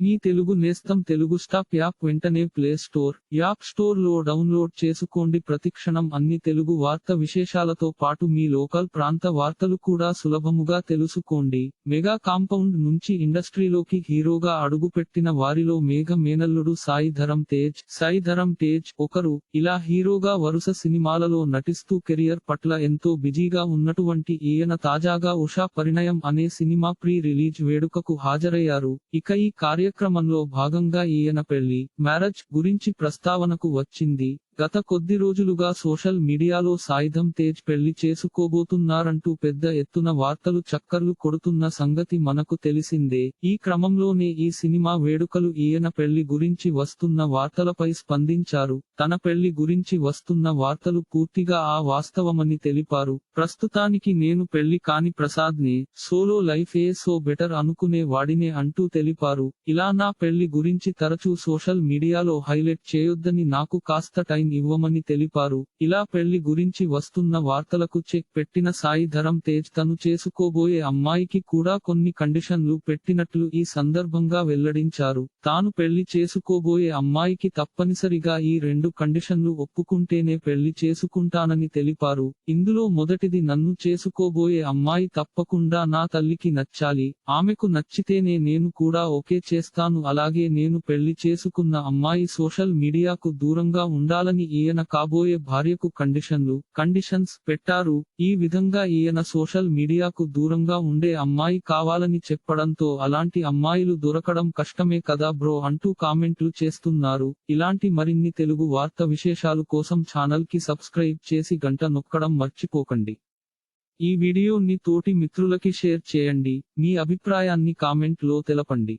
మీ తెలుగు నేస్తం Telugu stop app వెంటనే play store app స్టోర్లో డౌన్లోడ్ చేసుకోండి. ప్రతిక్షణం అన్ని తెలుగు వార్త విశేషాలతో పాటు మీ లోకల్ ప్రాంత వార్తలు కూడా సులభముగా తెలుసుకోండి. మెగా కాంపౌండ్ నుంచి ఇండస్ట్రీలోకి హీరోగా అడుగుపెట్టిన వారిలో మేఘ మేనల్లుడు సాయి ధరం తేజ్. సాయి ధరం తేజ్ ఒకరు ఇలా హీరోగా వరుస సినిమాలలో నటిస్తూ కెరియర్ పట్ల ఎంతో బిజీగా ఉన్నటువంటి ఈయన తాజాగా ఉషా పరిణయం అనే సినిమా ప్రీ రిలీజ్ వేడుకకు హాజరయ్యారు. ఇక ఈ కార్య కార్యక్రమంలో భాగంగా ఈయన పెళ్ళి మ్యారేజ్ గురించి ప్రస్తావనకు వచ్చింది. గత కొద్ది రోజులుగా సోషల్ మీడియాలో సాయుధం తేజ్ పెళ్ళి చేసుకోబోతున్నారంటూ పెద్ద ఎత్తున వార్తలు చక్కర్లు కొడుతున్న సంగతి మనకు తెలిసిందే. ఈ క్రమంలోనే ఈ సినిమా వేడుకలు ఈయన పెళ్ళి గురించి వస్తున్న వార్తలపై స్పందించారు. తన పెళ్ళి గురించి వస్తున్న వార్తలు పూర్తిగా ఆ వాస్తవమని తెలిపారు. ప్రస్తుతానికి నేను పెళ్ళి కాని ప్రసాద్ నే సోలో లైఫ్ ఏ సో బెటర్ అనుకునే వాడినే అంటూ తెలిపారు. ఇలా నా పెళ్ళి గురించి తరచూ సోషల్ మీడియాలో హైలైట్ చేయొద్దని నాకు కాస్త టైం ఇవ్వమని తెలిపారు. ఇలా పెళ్ళి గురించి వస్తున్న వార్తలకు చెక్ పెట్టిన సాయి ధరం తేజ్ తను చేసుకోబోయే అమ్మాయికి కూడా కొన్ని కండిషన్లు పెట్టినట్లు ఈ సందర్భంగా వెల్లడించారు. తాను పెళ్ళి చేసుకోబోయే అమ్మాయికి తప్పనిసరిగా ఈ రెండు కండిషన్లు ఒప్పుకుంటేనే పెళ్ళి చేసుకుంటానని తెలిపారు. ఇందులో మొదటిది నన్ను చేసుకోబోయే అమ్మాయి తప్పకుండా నా తల్లికి నచ్చాలి. ఆమెకు నచ్చితేనే నేను కూడా ఓకే చేస్తాను. అలాగే నేను పెళ్ళి చేసుకున్న అమ్మాయి సోషల్ మీడియాకు దూరంగా ఉండాలని ఈయన కాబోయే భార్యకు కండిషన్లు కండిషన్స్ పెట్టారు. ఈ విధంగా ఈయన సోషల్ మీడియాకు దూరంగా ఉండే అమ్మాయి కావాలని చెప్పడంతో అలాంటి అమ్మాయిలు దొరకడం కష్టమే కదా బ్రో అంటూ కామెంట్లు చేస్తున్నారు. ఇలాంటి మరిన్ని తెలుగు వార్త విశేషాలు కోసం ఛానల్కి సబ్స్క్రైబ్ చేసి గంట నొక్కడం మర్చిపోకండి. ఈ వీడియోని తోటి మిత్రులకి షేర్ చేయండి. మీ అభిప్రాయాన్ని కామెంట్లో తెలపండి.